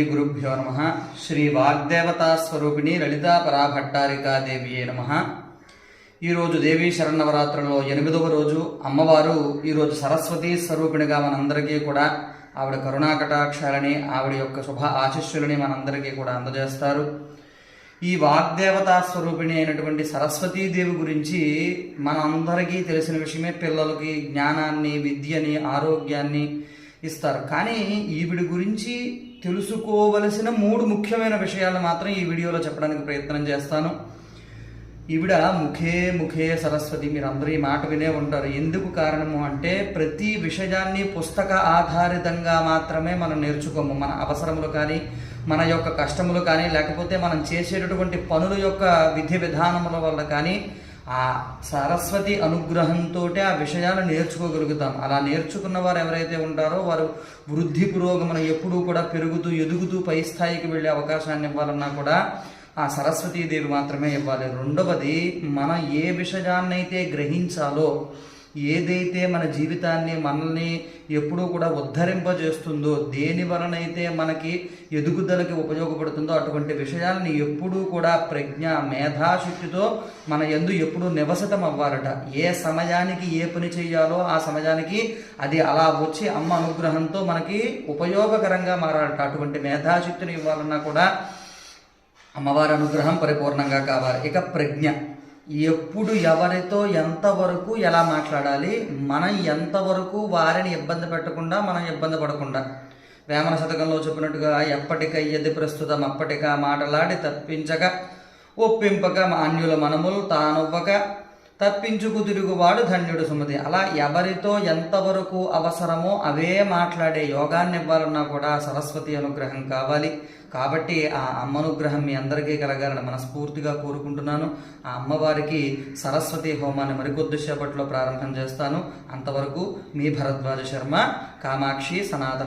శ్రీ గురుభ్యో నమ. శ్రీ వాగ్దేవతా స్వరూపిణి లలితా పరాభట్టారికా దేవియే నమ. ఈరోజు దేవీ శరన్నవరాత్రులలో ఎనిమిదవ రోజు. అమ్మవారు ఈరోజు సరస్వతీ స్వరూపిణిగా మనందరికీ కూడా ఆవిడ కరుణా కటాక్షాలని ఆవిడ యొక్క శుభ ఆశిష్యులని మనందరికీ కూడా అందజేస్తారు. ఈ వాగ్దేవతా స్వరూపిణి అయినటువంటి సరస్వతీదేవి గురించి మనందరికీ తెలిసిన విషయమే. పిల్లలకి జ్ఞానాన్ని విద్యని ఆరోగ్యాన్ని ఇస్తారు. కానీ ఈవిడి గురించి తెలుసుకోవలసిన మూడు ముఖ్యమైన విషయాలు మాత్రం ఈ వీడియోలో చెప్పడానికి ప్రయత్నం చేస్తాను. ఈవిడ ముఖే ముఖే సరస్వతి మీరు అందరూ ఈ మాట వినే ఉంటారు. ఎందుకు కారణము అంటే ప్రతి విషయాన్ని పుస్తక ఆధారితంగా మాత్రమే మనం నేర్చుకోము. మన అవసరములు కానీ మన యొక్క కష్టములు కానీ లేకపోతే మనం చేసేటటువంటి పనుల యొక్క విధి విధానముల వల్ల కానీ ఆ సరస్వతి అనుగ్రహంతో ఆ విషయాలు నేర్చుకోగలుగుతాం. అలా నేర్చుకున్న వారు ఎవరైతే ఉంటారో వారు వృద్ధి పురోగమనం ఎప్పుడూ కూడా పెరుగుతూ ఎదుగుతూ పై స్థాయికి వెళ్ళే అవకాశాన్ని ఇవ్వాలన్నా కూడా ఆ సరస్వతీదేవి మాత్రమే ఇవ్వాలి. రెండవది మనం ఏ విషయాన్నైతే గ్రహించాలో ఏదైతే మన జీవితాన్ని మనల్ని ఎప్పుడూ కూడా ఉద్ధరింపజేస్తుందో దేని వలనైతే మనకి ఎదుగుదలకి ఉపయోగపడుతుందో అటువంటి విషయాలని ఎప్పుడూ కూడా ప్రజ్ఞ మేధాశక్తితో మన ఎందు ఎప్పుడూ నివసతం అవ్వాలట ఏ సమయానికి ఏ పని చేయాలో ఆ సమయానికి అది అలా వచ్చి అమ్మ అనుగ్రహంతో మనకి ఉపయోగకరంగా మారాలట. అటువంటి మేధాశక్తిని ఇవ్వాలన్నా కూడా అమ్మవారి అనుగ్రహం పరిపూర్ణంగా కావాలి. ఇక ప్రజ్ఞ. ఎప్పుడు ఎవరితో ఎంతవరకు ఎలా మాట్లాడాలి మనం ఎంతవరకు వారిని ఇబ్బంది పెట్టకుండా మనం ఇబ్బంది పడకుండా. వేమన శతకంలో చెప్పినట్టుగా ఎప్పటికయ్యది ప్రస్తుతం అప్పటిక మాటలాడి తప్పించక ఒప్పింపక మాన్యుల మనములు తానొవ్వక తప్పించుకు తిరుగువాడు ధన్యుడు సుమతి. అలా ఎవరితో ఎంతవరకు అవసరమో అవే మాట్లాడే యోగాన్ని ఇవ్వాలన్నా కూడా సరస్వతి అనుగ్రహం కావాలి. కాబట్టి ఆ అమ్మ అనుగ్రహం మీ అందరికీ కలగాలని మనస్ఫూర్తిగా కోరుకుంటున్నాను. ఆ అమ్మవారికి సరస్వతి హోమాన్ని మరికొద్దిసేపట్లో ప్రారంభం చేస్తాను. అంతవరకు మీ భరద్వాజ శర్మ కామాక్షి సనాతన